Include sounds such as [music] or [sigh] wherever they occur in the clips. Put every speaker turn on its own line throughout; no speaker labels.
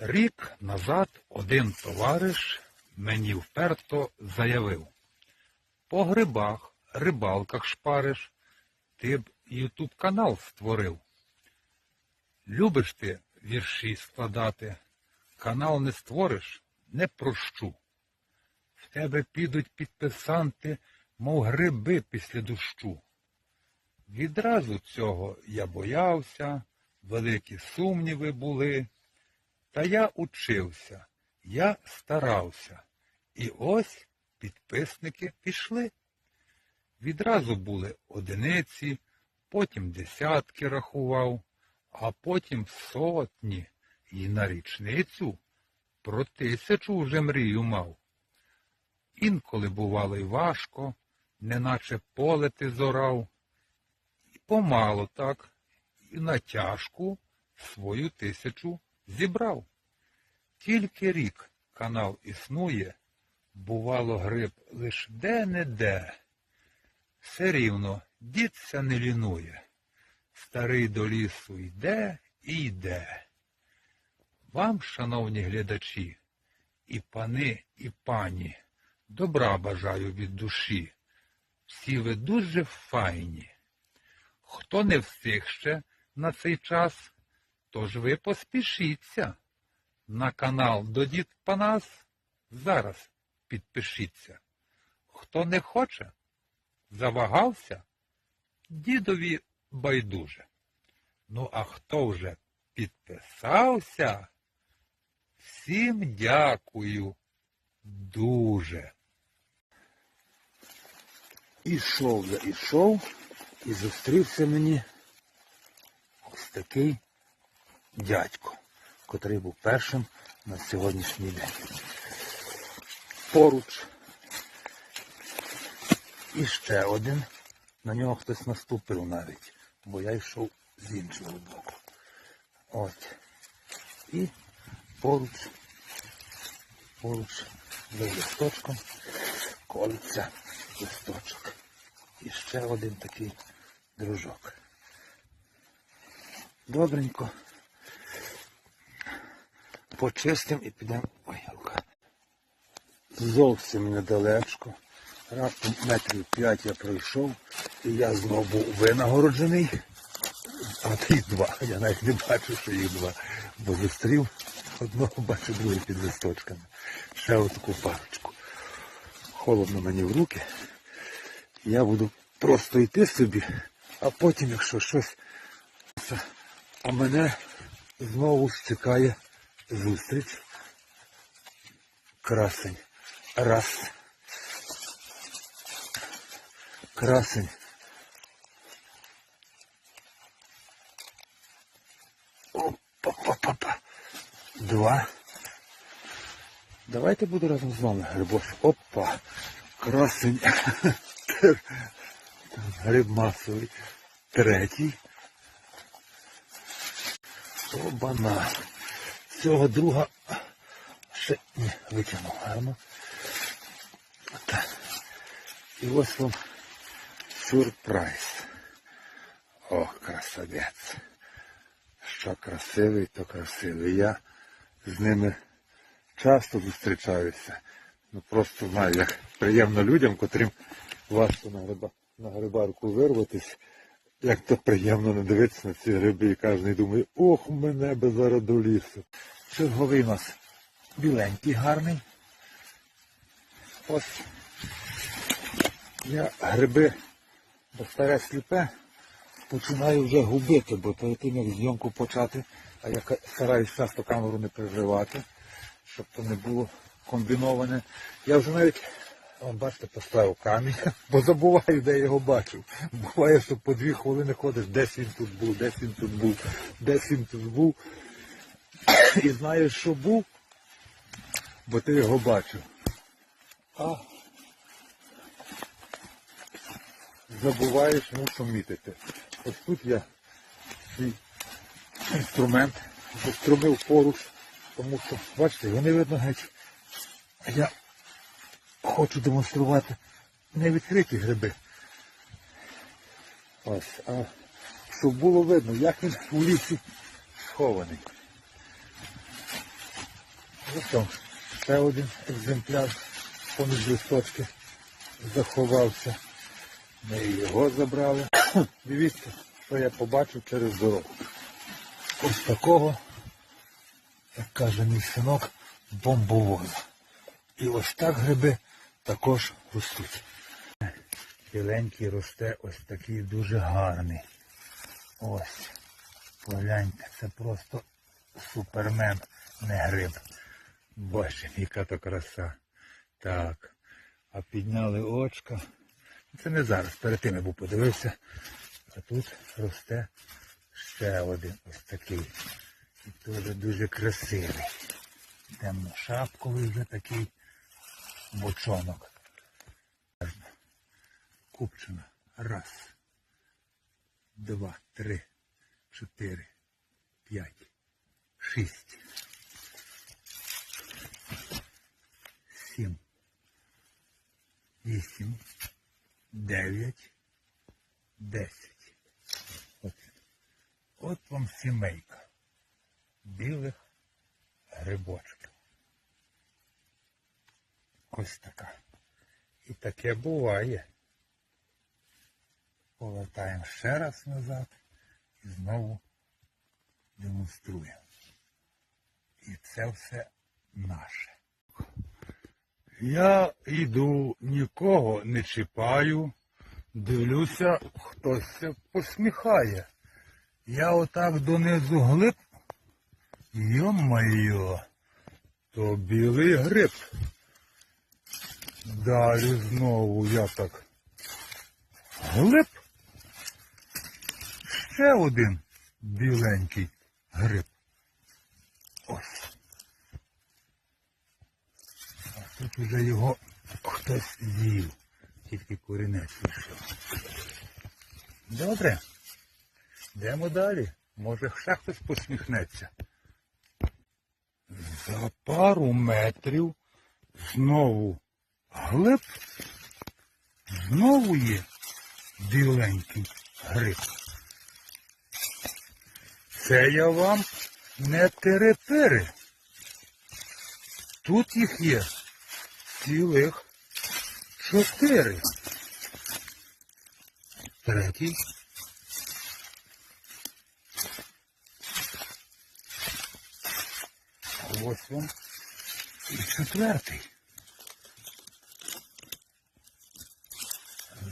Рік назад один товариш мені вперто заявив. По грибах, рибалках шпариш, ти б ютуб канал створив. Любиш ти вірші складати, канал не створиш, не прощу. В тебе підуть підписанти, мов гриби після дощу. Відразу цього я боявся, великі сумніви були. Та я учився, я старався. І ось підписники пішли. Відразу були одиниці, потім десятки рахував, а потім сотні, і на річницю про тисячу вже мрію мав. Інколи бувало й важко, неначе поле ти зорав, і помало так, і на тяжку свою тисячу зібрав. Тільки рік канал існує, бувало гриб лиш де-не-де. Все рівно дідся не лінує, старий до лісу йде і йде. Вам, шановні глядачі, і пани, і пані, добра бажаю від душі. Всі ви дуже файні. Хто не встиг ще на цей час, Тож ви поспішіться. На канал до Дід Панас зараз підпишіться. Хто не хоче, завагався, дідові байдуже. Ну, а хто вже підписався, всім дякую дуже.
Ішов я, ішов, і зустрівся мені ось такий дядько, котрий був першим на сьогоднішній день. Поруч. І ще один. На нього хтось наступив навіть, бо я йшов з іншого боку. От. І поруч, поруч за листочком колиться листочок. І ще один такий дружок. Добренько. Почистимо і підемо. Ой, рука. Зовсім недалечко. Раптом метрів п'ять я пройшов, і я знову винагороджений. А їх два. Я навіть не бачу, що їх два. Бо зустрів одного, бачу другий під листочками. Ще отаку парочку. Холодно мені в руки. Я буду просто йти собі, а потім, якщо щось, а мене знову чекає зустріч. Красень. Раз. Красень. Опа-па-па-па. Два. Давайте буду разом з вами грибош. Опа. Красень. Гриб масовий. Третій. Обана. Цього друга ще не витягнув гарно. Так. І ось вам сюрприз. Ох, красавець. Що красивий, то красивий. Я з ними часто зустрічаюся. Ну просто знаю, як приємно людям, котрим важко на, гриба, на грибарку вирватись, як то приємно не дивитися на ці гриби і кожен думає, ох, мене би зараз до лісу. Черговий у нас біленький, гарний. Ось я гриби бо старе сліпе починаю вже губити, бо перед тим як зйомку почати, а я стараюсь часто камеру не переживати, щоб то не було комбіноване. Я вже навіть, вон, бачите, поставив камінь, [laughs] бо забуваю, де я його бачив. Буває, що по дві хвилини ходиш, десь він тут був, десь він тут був, десь він тут був. [coughs] І знаєш, що був, бо ти його бачив. А забуваєш, мушу мітити. Ось тут я свій інструмент заструмив поруч, тому що, бачите, його не видно геть. Я хочу демонструвати не відкриті гриби. Ось, а щоб було видно, як він у лісі схований. Ось там ще один екземпляр поміж листочки заховався. Ми його забрали. [coughs] Дивіться, що я побачив через дорогу. Ось такого, як каже мій синок, бомбовоза. І ось так гриби також ростуть. Біленький росте ось такий дуже гарний. Ось. Погляньте, це просто супермен, не гриб. Боже, яка то краса. Так. А підняли очка. Це не зараз, перед тим я був подивився. А тут росте ще один ось такий. І теж дуже красивий. Темно-шапковий вже такий бочонок. Купчина. Раз, два, три, чотири, п'ять, шість, сім, вісім, дев'ять, десять. От, от вам сімейка білих грибочків. Ось така. І таке буває. Повертаємо ще раз назад і знову демонструємо. І це все наше. Я йду, нікого не чіпаю, дивлюся, хтось посміхає. Я отак донизу глиб. Йо-моє, то білий гриб. Далі знову я так глиб. Ще один біленький гриб. Ось. А тут уже його хтось з'їв. Тільки корінець вийшов. Добре. Йдемо далі. Може ще хтось посміхнеться. За пару метрів знову глиб, знову є біленький гриб. Це я вам не терепири. Тут їх є цілих чотири. Третій. Ось він. І четвертий.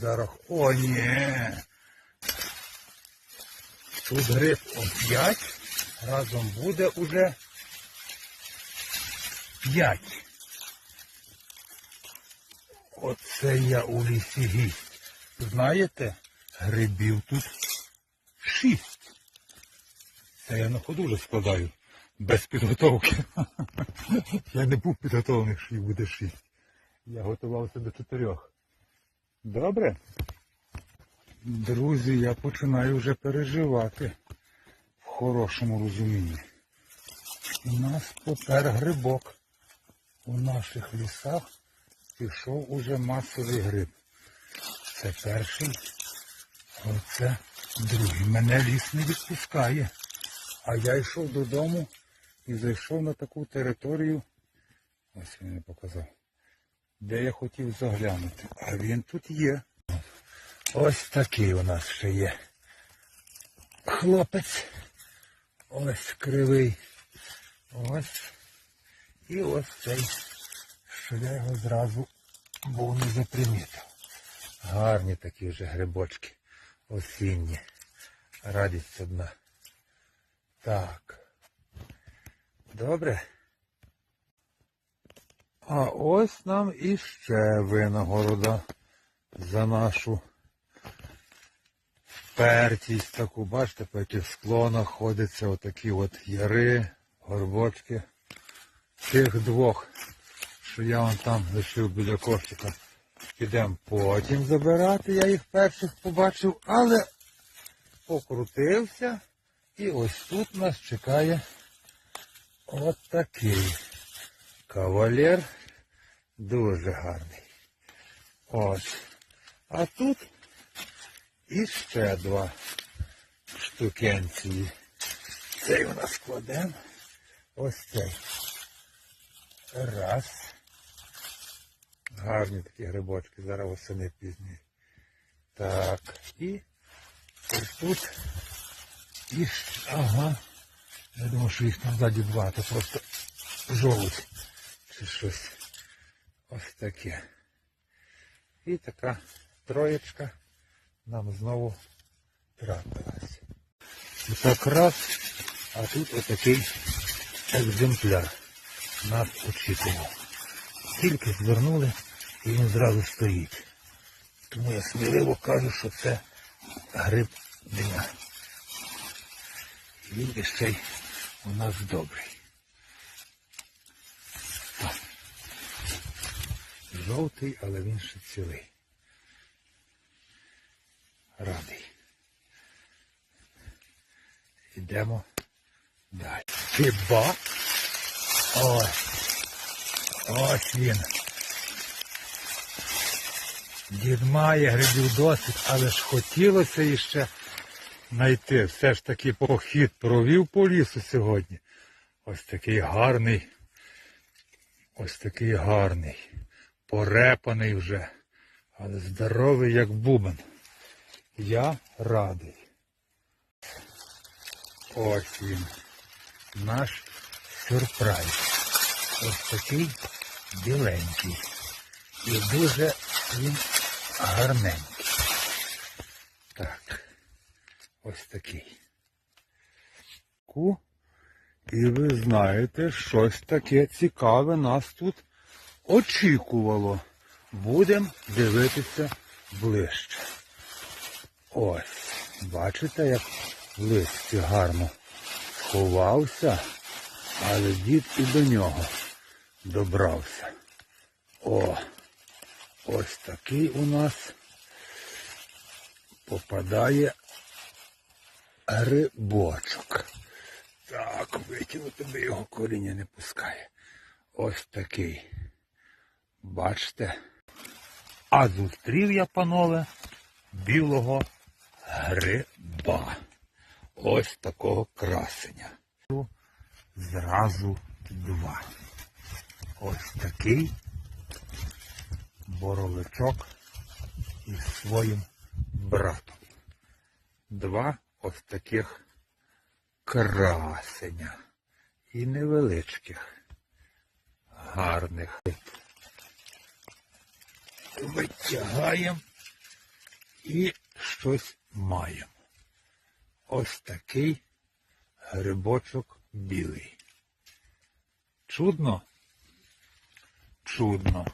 Зараз. О, ні. Тут гриб оп'ять. Разом буде уже п'ять. Оце я у лісі гість. Знаєте, грибів тут шість. Це я на ходу вже складаю. Без підготовки. [laughs] Я не був підготовлений, що їх буде шість. Я готувався до чотирьох. Добре? Друзі, я починаю вже переживати в хорошому розумінні. У нас попер грибок. У наших лісах пішов уже масовий гриб. Це перший, а це другий. Мене ліс не відпускає. А я йшов додому і зайшов на таку територію. Ось він не показав. Де я хотів заглянути. А він тут є. Ось такий у нас ще є. Хлопець. Ось кривий. Ось. І ось цей, що я його зразу був не запримітив. Гарні такі вже грибочки. Осінні. Радість одна. Так. Добре. А ось нам іще винагорода за нашу впертість таку. Бачите, по яких склонах ходяться отакі от яри, горбочки. Тих двох, що я вон там лишив біля кошика. Підемо потім забирати. Я їх перших побачив, але покрутився. І ось тут нас чекає от кавалер. Дуже гарний. Ось. А тут іще два штукенції. Цей у нас складемо. Ось цей. Раз. Гарні такі грибочки, зараз восени пізні. Так. І ось тут. І, ага. Я думав, що їх там ззаді два, то просто жовуть чи щось. Ось таке. І така троєчка нам знову трапилась. Так раз, а тут отакий екземпляр нас очікував. Тільки звернули і він зразу стоїть. Тому я сміливо кажу, що це гриб дня. Він ще й у нас добрий. Жовтий, але він ще цілий. Радий. Йдемо далі. Хіба? Ось. Ось він. Дід має грибів досить, але ж хотілося іще знайти. Все ж таки похід провів по лісу сьогодні. Ось такий гарний. Ось такий гарний. Порепаний вже. Але здоровий, як бубен. Я радий. Ось він. Наш сюрприз. Ось такий біленький. І дуже він гарненький. Так. Ось такий. Ку. І ви знаєте, щось таке цікаве нас тут очікувало. Будемо дивитися ближче. Ось. Бачите, як в гарно сховався, але дід і до нього добрався. О, ось такий у нас попадає грибочок. Так, витягнути його коріння не пускає. Ось такий. Бачите? А зустрів я, панове, білого гриба. Ось такого красення. Зразу два. Ось такий боровичок із своїм братом. Два ось таких красення. І невеличких, гарних. Витягаємо і щось маємо. Ось такий грибочок білий. Чудно? Чудно.